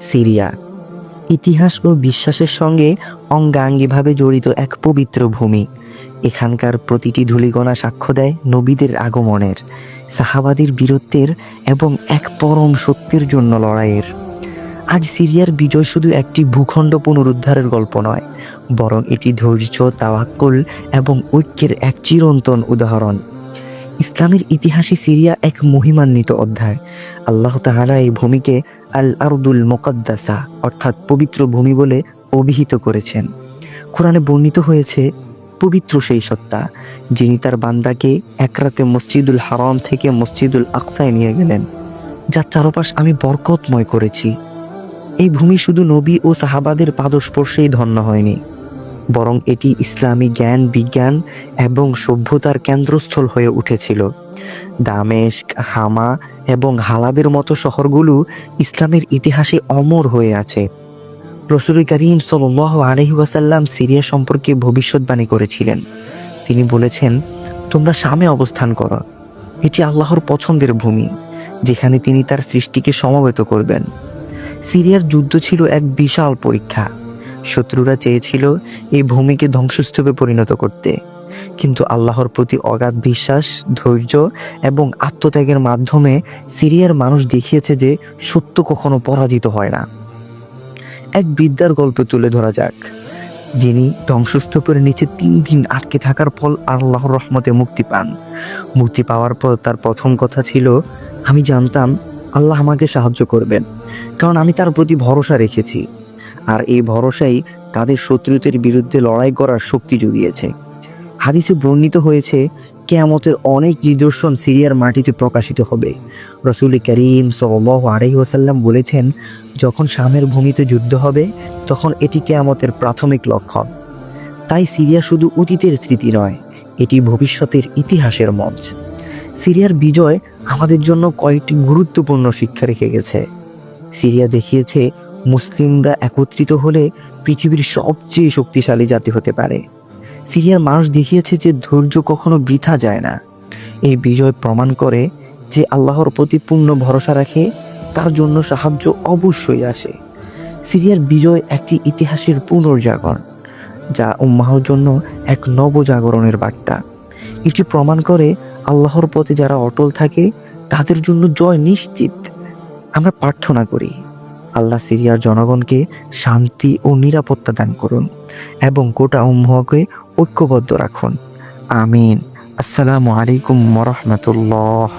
Syria. ইতিহাস ও বিশ্বাসের সঙ্গে অঙ্গাঙ্গিভাবে জড়িত এক পবিত্র ভূমি। এখানকার প্রতিটি ধূলিগণা সাক্ষ্য দেয় নবীদের আগমনের, সাহাবাদের বীরত্বের এবং এক পরম সত্যের জন্য লড়াইয়ের। আজ সিরিয়ার বিজয় শুধু একটি ভূখণ্ড পুনরুদ্ধারের গল্প নয়, বরং এটি ধৈর্য, তাওয়াক্কুল এবং ঐক্যের এক চিরন্তন উদাহরণ। ইসলামের ইতিহাসে সিরিয়া এক মহিমান্বিত অধ্যায়। আল্লাহ তাহারা এই ভূমিকে আল আরদুল মোকাদ্দাসা, অর্থাৎ পবিত্র ভূমি বলে অভিহিত করেছেন। কোরআনে বর্ণিত হয়েছে, পবিত্র সেই সত্তা, যিনি তার বান্দাকে এক রাতে মসজিদুল হারাম থেকে মসজিদুল আকসায় নিয়ে গেলেন, যার চারপাশ আমি বরকতময় করেছি। এই ভূমি শুধু নবী ও সাহাবাদের পাদস্পর্শেই ধন্য হয়নি। বরং এটি ইসলামী জ্ঞান, বিজ্ঞান এবং সভ্যতার কেন্দ্রস্থল হয়ে উঠেছিল। দামেস্ক, হামা এবং হালাবের মতো শহরগুলো ইসলামের ইতিহাসে অমর হয়ে আছে। রসুল করিম সাল আলহি সিরিয়া সম্পর্কে ভবিষ্যৎবাণী করেছিলেন। তিনি বলেছেন, তোমরা সামে অবস্থান করো। এটি আল্লাহর পছন্দের ভূমি, যেখানে তিনি তার সৃষ্টিকে সমবেত করবেন। সিরিয়ার যুদ্ধ ছিল এক বিশাল পরীক্ষা। শত্রুরা চেয়েছিল এই ভূমিকে ধ্বংসস্তূপে পরিণত করতে। কিন্তু আল্লাহর প্রতি অগাধ বিশ্বাস, ধৈর্য এবং আত্মত্যাগের মাধ্যমে সিরিয়ার মানুষ দেখিয়েছে যে সত্য কখনো পরাজিত হয় না। এক বিদ্যার গল্প তুলে ধরা যাক। যিনি ধ্বংসস্তূপের নিচে তিন দিন আটকে থাকার ফল আল্লাহর রহমতে মুক্তি পান। মুক্তি পাওয়ার পর তার প্রথম কথা ছিল, আমি জানতাম আল্লাহ আমাকে সাহায্য করবেন, কারণ আমি তার প্রতি ভরসা রেখেছি। আর এই ভরসাই তাদের শত্রুদের বিরুদ্ধে লড়াই করার শক্তি জুগিয়েছে। হাদিসে বর্ণিত হয়েছে, কেয়ামতের অনেক নিদর্শন সিরিয়ার মাটিতে প্রকাশিত হবে। রসুল করিম সাল আড়াই ওসাল্লাম বলেছেন, যখন শামের ভূমিতে যুদ্ধ হবে, তখন এটি কেয়ামতের প্রাথমিক লক্ষণ। তাই সিরিয়া শুধু অতীতের স্মৃতি নয়, এটি ভবিষ্যতের ইতিহাসের মঞ্চ। সিরিয়ার বিজয় আমাদের জন্য কয়েকটি গুরুত্বপূর্ণ শিক্ষা রেখে গেছে। সিরিয়া দেখিয়েছে মুসলিমরা একত্রিত হলে পৃথিবীর সবচেয়ে শক্তিশালী জাতি হতে পারে। সিরিয়ার মানুষ দেখিয়েছে যে ধৈর্য কখনো বৃথা যায় না। এই বিজয় প্রমাণ করে যে আল্লাহর প্রতি পূর্ণ ভরসা রাখে, তার জন্য সাহায্য অবশ্যই আসে। সিরিয়ার বিজয় একটি ইতিহাসের পুনর্জাগরণ, যা উম্মাহর জন্য এক নবজাগরণের বার্তা। এটি প্রমাণ করে আল্লাহর পথে যারা অটল থাকে, তাদের জন্য জয় নিশ্চিত। আমরা প্রার্থনা করি। আল্লাহ সিরিয়ার জনগণকে শান্তি ও নিরাপত্তা দান করুন এবং গোটা উম্মকে ঐক্যবদ্ধ রাখুন। আমিন। আসসালামু আলাইকুম মরহমতুল্লাহ